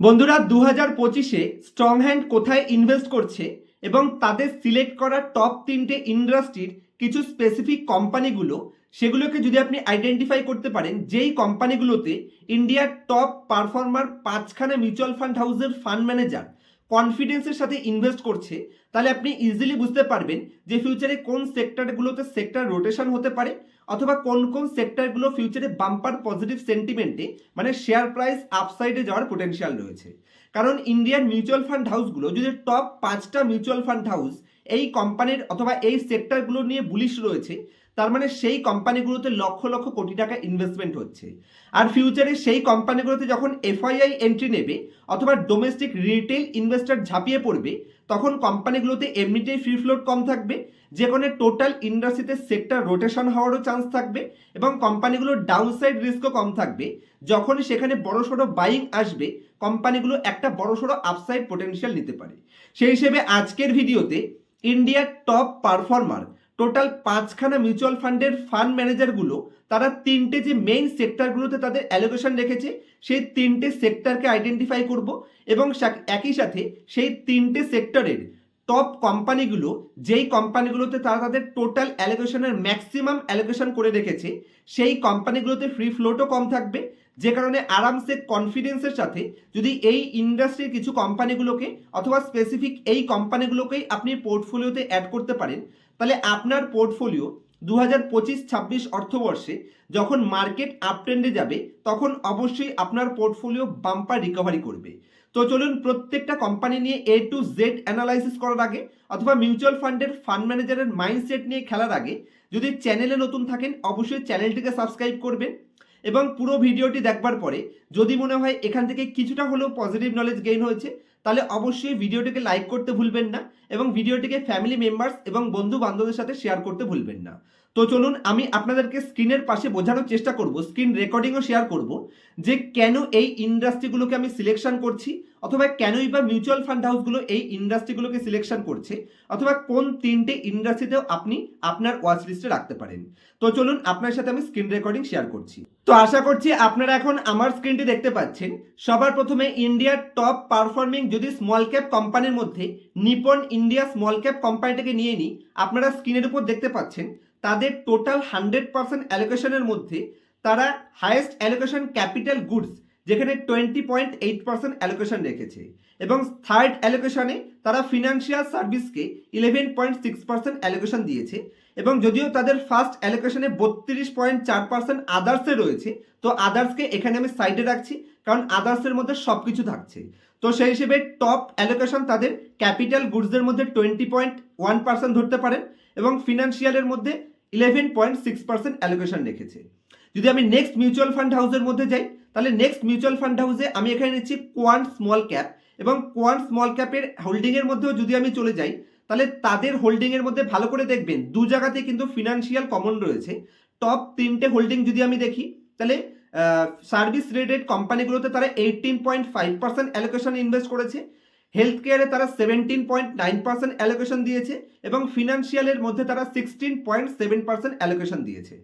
বন্ধুরা দু হাজার পঁচিশে স্ট্রং হ্যান্ড কোথায় ইনভেস্ট করছে এবং তাদের সিলেক্ট করা টপ তিনটে ইন্ডাস্ট্রির কিছু স্পেসিফিক কোম্পানিগুলো সেগুলোকে যদি আপনি আইডেন্টিফাই করতে পারেন, যেই কোম্পানিগুলোতে ইন্ডিয়ার টপ পারফর্মার পাঁচখানা মিউচুয়াল ফান্ড হাউসের ফান্ড ম্যানেজার কনফিডেন্সের সাথে ইনভেস্ট করছে, তাহলে আপনি ইজিলি বুঝতে পারবেন যে ফিউচারে কোন সেক্টরগুলোতে সেক্টর রোটেশন হতে পারে অথবা কোন কোন সেক্টরগুলো ফিউচারে বাম্পার পজিটিভ সেন্টিমেন্টে মানে শেয়ার প্রাইস আপসাইডে যাওয়ার পোটেনশিয়াল রয়েছে। কারণ ইন্ডিয়ান মিউচুয়াল ফান্ড হাউসগুলো যদি টপ পাঁচটা মিউচুয়াল ফান্ড হাউস এই কোম্পানির অথবা এই সেক্টরগুলো নিয়ে বুলিশ রয়েছে তার মানে সেই কোম্পানিগুলোতে লক্ষ লক্ষ কোটি টাকা ইনভেস্টমেন্ট হচ্ছে। আর ফিউচারে সেই কোম্পানিগুলোতে যখন এফআইআই এন্ট্রি নেবে অথবা ডোমেস্টিক রিটেল ইনভেস্টর ঝাঁপিয়ে পড়বে, তখন কোম্পানিগুলোতে এমনিতেই ফ্রি ফ্লোট কম থাকবে যে কোনো টোটাল ইন্ডাস্ট্রিতে সেক্টর রোটেশন হওয়ারও চান্স থাকবে এবং কোম্পানিগুলোর ডাউনসাইড রিস্কও কম থাকবে। যখন সেখানে বড় সড়ো বাইং আসবে, কোম্পানিগুলো একটা বড় সড়ো আপসাইড পোটেনশিয়াল নিতে পারে। সেই হিসেবে আজকের ভিডিওতে ইন্ডিয়ার টপ পারফর্মার টোটাল পাঁচখানা মিউচুয়াল ফান্ডের ফান্ড ম্যানেজারগুলো তারা তিনটে যে মেইন সেক্টরগুলোতে তাদের অ্যালোকেশন রেখেছে, সেই তিনটে সেক্টরকে আইডেন্টিফাই করব এবং একই সাথে সেই তিনটে সেক্টরের টপ কোম্পানিগুলো যেই কোম্পানিগুলোতে তারা তাদের টোটাল অ্যালোকেশনের ম্যাক্সিমাম অ্যালোকেশন করে রেখেছে, সেই কোম্পানিগুলোতে ফ্রি ফ্লোটও কম থাকবে। যে কারণে আরামসে কনফিডেন্সের সাথে যদি এই ইন্ডাস্ট্রির কিছু কোম্পানিগুলোকে অথবা স্পেসিফিক এই কোম্পানিগুলোকেই আপনি পোর্টফোলিওতে অ্যাড করতে পারেন তাহলে আপনার পোর্টফোলিও দু হাজার পঁচিশ, ছাব্বিশ অর্থবর্ষে যখন মার্কেট আপট্রেন্ডে যাবে, তখন অবশ্যই আপনার পোর্টফোলিও বাম্পার রিকভারি করবে। তো চলুন প্রত্যেকটা কোম্পানি নিয়ে এ টু জেড অ্যানালাইসিস করার আগে, অথবা মিউচুয়াল ফান্ডের ফান্ড ম্যানেজারের মাইন্ডসেট নিয়ে খেলার আগে, যদি চ্যানেলে নতুন থাকেন, অবশ্যই চ্যানেলটিকে সাবস্ক্রাইব করবেন এবং পুরো ভিডিওটি দেখবার পরে, যদি মনে হয় এখান থেকে কিছুটা হলেও পজিটিভ নলেজ গেইন হয়েছে তাহলে অবশ্যই ভিডিওটিকে লাইক করতে ভুলবেন না এবং ভিডিওটিকে ফ্যামিলি মেম্বার্স এবং বন্ধু বান্ধবদের সাথে শেয়ার করতে ভুলবেন না। তো চলুন আমি আপনাদেরকে স্ক্রিনের পাশে বোঝানোর চেষ্টা করব স্ক্রিন রেকর্ডিংও শেয়ার করব যে কেন এই ইন্ডাস্ট্রিগুলোকে আমি সিলেকশন করছি অথবা কেনই বা মিউচুয়াল ফান্ড হাউসগুলো এই ইন্ডাস্ট্রিগুলোকে সিলেকশন করছে? অথবা কোন তিনটে ইন্ডাস্ট্রিতেও আপনি আপনার ওয়াচ লিস্টে রাখতে পারেন। তো চলুন আপনার সাথে আমি স্ক্রিন রেকর্ডিং শেয়ার করছি। তো আশা করছি আপনারা এখন আমার স্ক্রিনটি দেখতে পাচ্ছেন। সবার প্রথমে ইন্ডিয়ার টপ পারফর্মিং যদি স্মল ক্যাপ কোম্পানির মধ্যে নিপন ইন্ডিয়া স্মল ক্যাপ কোম্পানিটাকে নিয়ে নিই, আপনারা স্ক্রিনের উপর দেখতে পাচ্ছেন, তাদের টোটাল হান্ড্রেড পার্সেন্ট অ্যালোকেশনের মধ্যে তারা হায়েস্ট অ্যালোকেশন ক্যাপিটাল গুডস যেখানে twenty point eight percent allocation রেখেছে এবং থার্ড অ্যালোকেশনে তারা financial সার্ভিসকে eleven point six percent allocation দিয়েছে এবং যদিও তাদের ফার্স্ট অ্যালোকেশনে বত্রিশ পয়েন্ট চার পার্সেন্ট আদার্সে রয়েছে, তো আদার্সকে এখানে আমি সাইডে রাখছি, কারণ আদার্সের মধ্যে সব কিছু থাকছে। তো সেই হিসেবে টপ অ্যালোকেশন তাদের ক্যাপিটাল গুডসের মধ্যে টোয়েন্টি পয়েন্ট ওয়ান পার্সেন্ট ধরতে পারেন এবং ফিনান্সিয়ালের মধ্যে eleven point six percent allocation রেখেছে। যদি আমি নেক্সট মিউচুয়াল ফান্ড হাউসের মধ্যে যাই তাহলে নেক্সট মিউচুয়াল ফান্ড হাউসে আমি এখানে নিচ্ছি কোয়ান্ট স্মল ক্যাপ এবং কোয়ান্ট স্মল ক্যাপের হোল্ডিংয়ের মধ্যেও যদি আমি চলে যাই, তাহলে তাদের হোল্ডিংয়ের মধ্যে ভালো করে দেখবেন দু জায়গাতে কিন্তু ফিনান্সিয়াল কমন রয়েছে। টপ তিনটে হোল্ডিং যদি আমি দেখি, তাহলে সার্ভিস রিলেটেড কোম্পানিগুলোতে তারা eighteen point five percent allocation invest করেছে হেলথ কেয়ারে তারা seventeen point nine percent allocation দিয়েছে এবং ফিনান্সিয়ালের মধ্যে তারা sixteen point seven percent allocation দিয়েছে।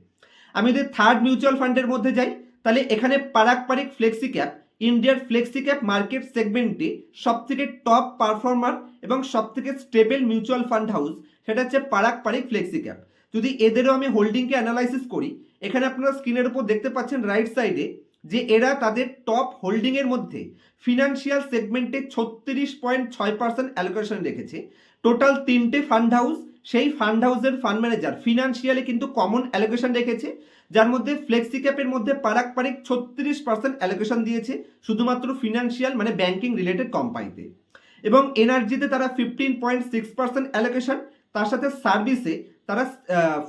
আমি যদি থার্ড মিউচুয়াল ফান্ডের মধ্যে যাই তাহলে এখানে পারাকপারিক ফ্লেক্সি ক্যাপ, ইন্ডিয়ার ফ্লেক্সি ক্যাপ মার্কেট সেগমেন্টে সব থেকে টপ পারফর্মার এবং সব থেকে স্টেবল মিউচুয়াল ফান্ড হাউস সেটা হচ্ছে পারাকপারিক ফ্লেক্সি ক্যাপ। যদি এদেরও আমি হোল্ডিংকে অ্যানালাইসিস করি, এখানে আপনারা স্ক্রিনের উপর দেখতে পাচ্ছেন রাইট সাইডে যে এরা তাদের টপ হোল্ডিংয়ের মধ্যে ফিনান্সিয়াল সেগমেন্টে ছত্রিশ পয়েন্ট ছয় পার্সেন্ট অ্যালোকেশন রেখেছে। টোটাল তিনটে ফান্ড হাউস সেই ফান্ড হাউসের ফান্ড ম্যানেজার ফিনান্সিয়ালে কিন্তু কমন অ্যালোকেশন রেখেছে। যার মধ্যে ফ্লেক্সি ক্যাপের মধ্যে পারাক পারিক ছত্রিশ পার্সেন্ট অ্যালোকেশন দিয়েছে, শুধুমাত্র ফিনান্সিয়াল মানে ব্যাংকিং রিলেটেড কোম্পানিতে এবং এনার্জিতে তারা fifteen point six percent allocation তার সাথে সার্ভিসে তারা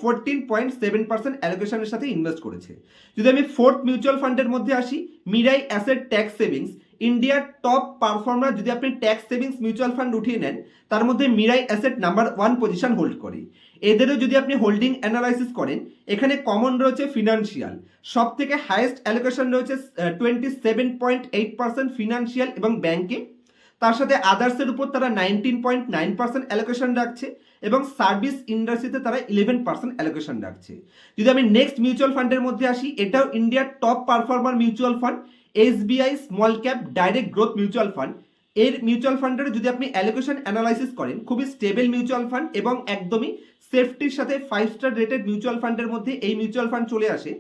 ফোরটিন পয়েন্ট সেভেন পার্সেন্ট অ্যালোকেশনের সাথে ইনভেস্ট করেছে। যদি আমি ফোর্থ মিউচুয়াল ফান্ডের মধ্যে আসি মিরাই অ্যাসেট ট্যাক্স সেভিংস ইন্ডিয়ার টপ পারফর্মার যদি আপনি ট্যাক্স সেভিংস মিউচুয়াল ফান্ড উঠিয়ে নেন, তার মধ্যে Mirae asset number one position hold করে। এদেরও যদি আপনি হোল্ডিং অ্যানালাইসিস করেন, এখানে কমন রয়েছে ফিনান্সিয়াল সব থেকে হাইয়েস্ট অ্যালোকেশন রয়েছে twenty seven point eight percent financial এবং ব্যাংকে তার সাথে আদার্সের উপর তারা nineteen point nine percent allocation রাখছে এবং সার্ভিস ইন্ডাস্ট্রিতে তারা ইলেভেন পার্সেন্ট অ্যালোকেশন রাখছে। যদি আমি নেক্সট মিউচুয়াল ফান্ডের মধ্যে আসি, এটাও ইন্ডিয়ার top performer mutual fund SBI small cap direct growth mutual fund এর মিউচুয়াল ফান্ডের যদি আপনি অ্যালোকেশন অ্যানালাইসিস করেন, খুবই স্টেবল মিউচুয়াল ফান্ড এবং একদমই সেফটির সাথে ফাইভ স্টার রেটেড মিউচুয়াল ফান্ডের মধ্যে এই মিউচুয়াল ফান্ড চলে আসে।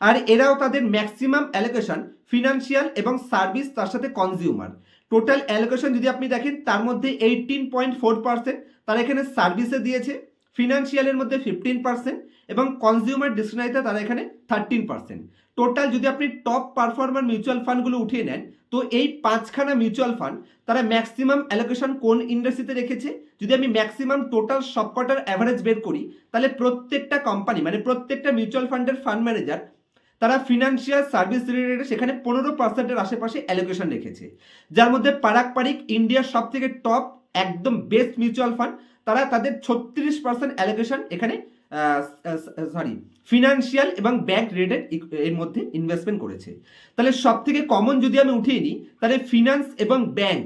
আর এরাও তাদের ম্যাক্সিমাম অ্যালোকেশন ফিনান্সিয়াল এবং সার্ভিস তার সাথে কনজিউমার টোটাল অ্যালোকেশন যদি আপনি দেখেন, তার মধ্যে এইটিন পয়েন্ট ফোর পার্সেন্ট তারা এখানে সার্ভিসে দিয়েছে। ফিনান্সিয়ালের মধ্যে ফিফটিন পার্সেন্ট এবং কনজিউমার ডিসক্রিনারিতে তারা এখানে থার্টিন পার্সেন্ট টোটাল যদি আপনি টপ পারফর্মার মিউচুয়াল ফান্ডগুলো উঠিয়ে নেন, তো এই পাঁচখানা মিউচুয়াল ফান্ড তারা ম্যাক্সিমাম অ্যালোকেশন কোন ইন্ডাস্ট্রিতে রেখেছে? যদি আমি ম্যাক্সিমাম টোটাল সবকটার অ্যাভারেজ বের করি, তাহলে প্রত্যেকটা কোম্পানি মানে প্রত্যেকটা মিউচুয়াল ফান্ডের ফান্ড ম্যানেজার তারা ফিনান্সিয়াল সার্ভিস রিলেটেড সেখানে পনেরো পার্সেন্টের আশেপাশে অ্যালোকেশন রেখেছে। যার মধ্যে পারাক পারিক ইন্ডিয়ার সব থেকে টপ একদম বেস্ট মিউচুয়াল ফান্ড তারা তাদের ছত্রিশ পার্সেন্ট অ্যালোকেশন এখানে সরি ফিনান্সিয়াল এবং ব্যাংক রিলেটেড এর মধ্যে ইনভেস্টমেন্ট করেছে। তাহলে সব থেকে কমন যদি আমি উঠিয়ে নিই, তাহলে ফিনান্স এবং ব্যাংক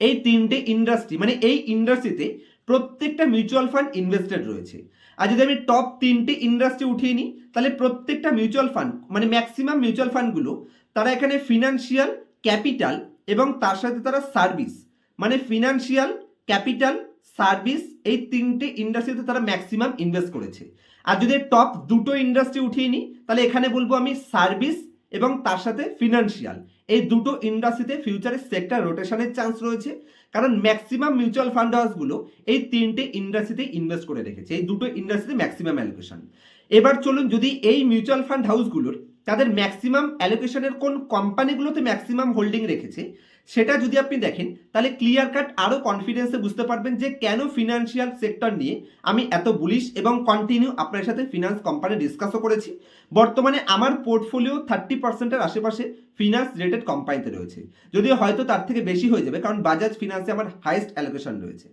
এই তিনটে ইন্ডাস্ট্রি মানে এই ইন্ডাস্ট্রিতে প্রত্যেকটা মিউচুয়াল ফান্ড ইনভেস্টেড রয়েছে। আর যদি আমি টপ তিনটে ইন্ডাস্ট্রি উঠিয়ে নিই, তাহলে প্রত্যেকটা মিউচুয়াল ফান্ড মানে ম্যাক্সিমাম মিউচুয়াল ফান্ডগুলো তারা এখানে ফিনান্সিয়াল ক্যাপিটাল এবং তার সাথে তারা সার্ভিস মানে ফিনান্সিয়াল ক্যাপিটাল সার্ভিস এই তিনটে ইন্ডাস্ট্রিতে তারা ম্যাক্সিমাম ইনভেস্ট করেছে। আর যদি টপ দুটো ইন্ডাস্ট্রি উঠিয়ে নিই, তাহলে এখানে বলব আমি সার্ভিস এবং তার সাথে ফিনান্সিয়াল এই দুটো ইন্ডাস্ট্রিতে ফিউচারে সেক্টর রোটেশনের চান্স রয়েছে। কারণ ম্যাক্সিমাম মিউচুয়াল ফান্ড হাউসগুলো এই তিনটে ইন্ডাস্ট্রিতে ইনভেস্ট করে রেখেছে। এই দুটো ইন্ডাস্ট্রিতে ম্যাক্সিমাম অ্যালোকেশন এবার চলুন যদি এই মিউচুয়াল ফান্ড হাউসগুলোর তাদের ম্যাক্সিমাম অ্যালোকেশনের কোন কোম্পানিগুলোতে ম্যাক্সিমাম হোল্ডিং রেখেছে, সেটা যদি আপনি দেখেন, তাহলে ক্লিয়ার কাট আরও কনফিডেন্সে বুঝতে পারবেন যে কেন ফিনান্সিয়াল সেক্টর নিয়ে আমি এত বুলিশ এবং কন্টিনিউ আপনার সাথে ফিনান্স কোম্পানি ডিসকাসও করেছি। বর্তমানে আমার পোর্টফোলিও থার্টি পার্সেন্টের আশেপাশে ফিনান্স রিলেটেড কোম্পানিতে রয়েছে। যদিও হয়তো তার থেকে বেশি হয়ে যাবে, কারণ বাজাজ ফিনান্সে আমার হাইস্ট অ্যালোকেশন রয়েছে।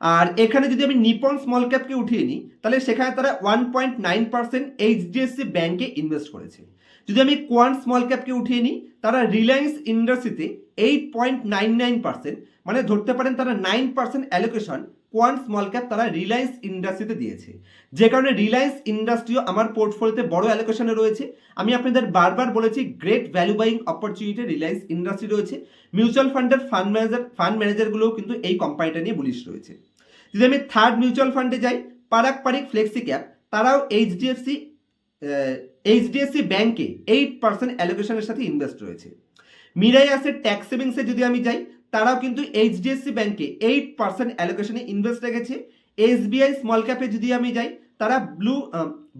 আর এখানে যদি আমি নিপন স্মল ক্যাপকে উঠিয়ে নিই, তাহলে সেখানে তারা one point nine percent HDFC ব্যাঙ্কে ইনভেস্ট করেছে। যদি আমি কোয়ান স্মল ক্যাপকে উঠিয়ে নিই, তারা রিলায়েন্স ইন্ডাস্ট্রিতে eight point nine nine percent মানে ধরতে পারেন তারা nine percent allocation quant small cap তারা রিলায়েন্স ইন্ডাস্ট্রিতে দিয়েছে। যে কারণে রিলায়েন্স ইন্ডাস্ট্রিও আমার পোর্টফোলিওতে বড় অ্যালোকেশনে রয়েছে। আমি আপনাদের বারবার বলেছি great value buying opportunity Reliance industry রয়েছে। মিউচুয়াল ফান্ডের ফান্ড ম্যানেজার ফান্ড ম্যানেজারগুলোও কিন্তু এই কোম্পানিটা নিয়ে বুলিশ রয়েছে। যদি আমি থার্ড মিউচুয়াল ফান্ডে যাই, পারাক পারিক ফ্লেক্সি ক্যাপ তারাও এইচডিএফসি এইচডিএফসি ব্যাংকে এইট পার্সেন্ট অ্যালোকেশনের সাথে ইনভেস্ট রয়েছে। মিরাই আসে ট্যাক্স সেভিংসে যদি আমি যাই, তারাও কিন্তু এইচডিএফসি ব্যাংকে এইট পার্সেন্ট অ্যালোকেশনে ইনভেস্ট রেখেছে। এসবিআই স্মল ক্যাপে যদি আমি যাই, তারা ব্লু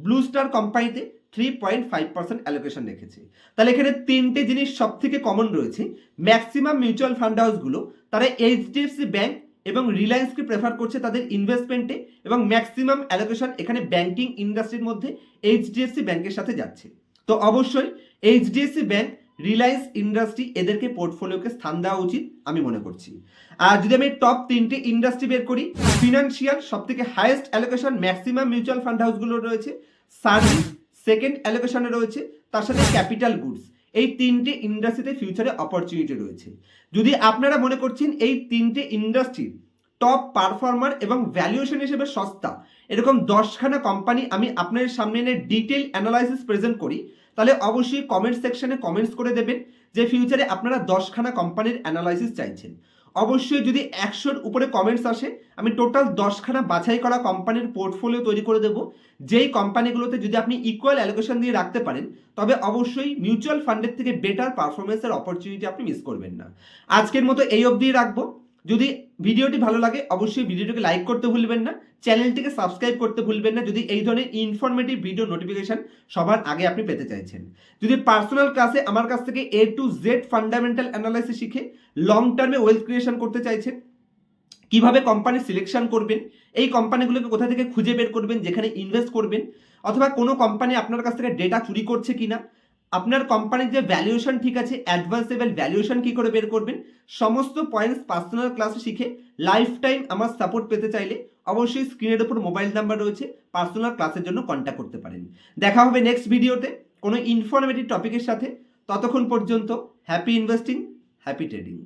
ব্লু স্টার কোম্পানিতে three point five percent allocation রেখেছে। তাহলে এখানে তিনটে জিনিস সব থেকে কমন রয়েছে ম্যাক্সিমাম মিউচুয়াল ফান্ড হাউসগুলো তারা এইচডিএফসি ব্যাংক এবং রিলায়েন্সকে প্রেফার করছে তাদের ইনভেস্টমেন্টে এবং ম্যাক্সিমাম অ্যালোকেশন এখানে ব্যাংকিং ইন্ডাস্ট্রির মধ্যে এইচডিএফসি ব্যাংকের সাথে যাচ্ছে। তো অবশ্যই এইচডিএফসি ব্যাংক রিলায়েন্স ইন্ডাস্ট্রি এদেরকে পোর্টফোলিওকে স্থান দেওয়া উচিত আমি মনে করছি। আর যদি আমি টপ তিনটে ইন্ডাস্ট্রি বের করি ফিনান্সিয়াল সব থেকে highest allocation maximum mutual fund হাউসগুলো রয়েছে সার্ভিস সেকেন্ড অ্যালোকেশনে রয়েছে, তার সাথে ক্যাপিটাল গুডস এই তিনটে ইন্ডাস্ট্রিতে ফিউচারে অপরচুনিটি রয়েছে। যদি আপনারা মনে করছেন এই তিনটে ইন্ডাস্ট্রির টপ পারফর্মার এবং ভ্যালুয়েশন হিসেবে সস্তা, এরকম দশখানা কোম্পানি আমি আপনাদের সামনে এনে ডিটেল অ্যানালাইসিস প্রেজেন্ট করি, তাহলে অবশ্যই কমেন্ট সেকশনে কমেন্টস করে দেবেন যে ফিউচারে আপনারা দশখানা কোম্পানির অ্যানালাইসিস চাইছেন। অবশ্যই যদি একশোর উপরে কমেন্টস আসে, আমি টোটাল দশখানা বাছাই করা কোম্পানির পোর্টফোলিও তৈরি করে দেবো। যেই কোম্পানিগুলোতে যদি আপনি ইকুয়াল অ্যালোকেশন দিয়ে রাখতে পারেন, তবে অবশ্যই মিউচুয়াল ফান্ডের থেকে বেটার পারফরমেন্সের অপরচুনিটি আপনি মিস করবেন না। আজকের মতো এই অবধিই রাখব। যদি ভিডিওটি ভালো লাগে, অবশ্যই ভিডিওটিকে লাইক করতে ভুলবেন না। চ্যানেলটিকে সাবস্ক্রাইব করতে ভুলবেন না যদি এই ধরনের ইনফরমেটিভ ভিডিও নোটিফিকেশন সবার আগে আপনি পেতে চাইছেন। যদি পার্সোনাল ক্লাসে আমার কাছ থেকে A to Z fundamental analysis শিখে লং টার্মে ওয়েলথ ক্রিয়েশন করতে চাইছেন, কীভাবে কোম্পানি সিলেকশন করবেন, এই কোম্পানিগুলোকে কোথা থেকে খুঁজে বের করবেন, যেখানে ইনভেস্ট করবেন, অথবা কোনো কোম্পানি আপনার কাছ থেকে ডেটা চুরি করছে কিনা আপনার কোম্পানির যে ভ্যালুয়েশন ঠিক আছে অ্যাডভান্স লেভেল ভ্যালুয়েশন কী করে বের করবেন? সমস্ত পয়েন্টস পার্সোনাল ক্লাসে শিখে লাইফ টাইম আমার সাপোর্ট পেতে চাইলে অবশ্যই স্ক্রিনের উপর মোবাইল নাম্বার রয়েছে পার্সোনাল ক্লাসের জন্য কন্ট্যাক্ট করতে পারেন। দেখা হবে নেক্সট ভিডিওতে কোনো ইনফরমেটিভ টপিকের সাথে। ততক্ষণ পর্যন্ত হ্যাপি ইনভেস্টিং হ্যাপি ট্রেডিং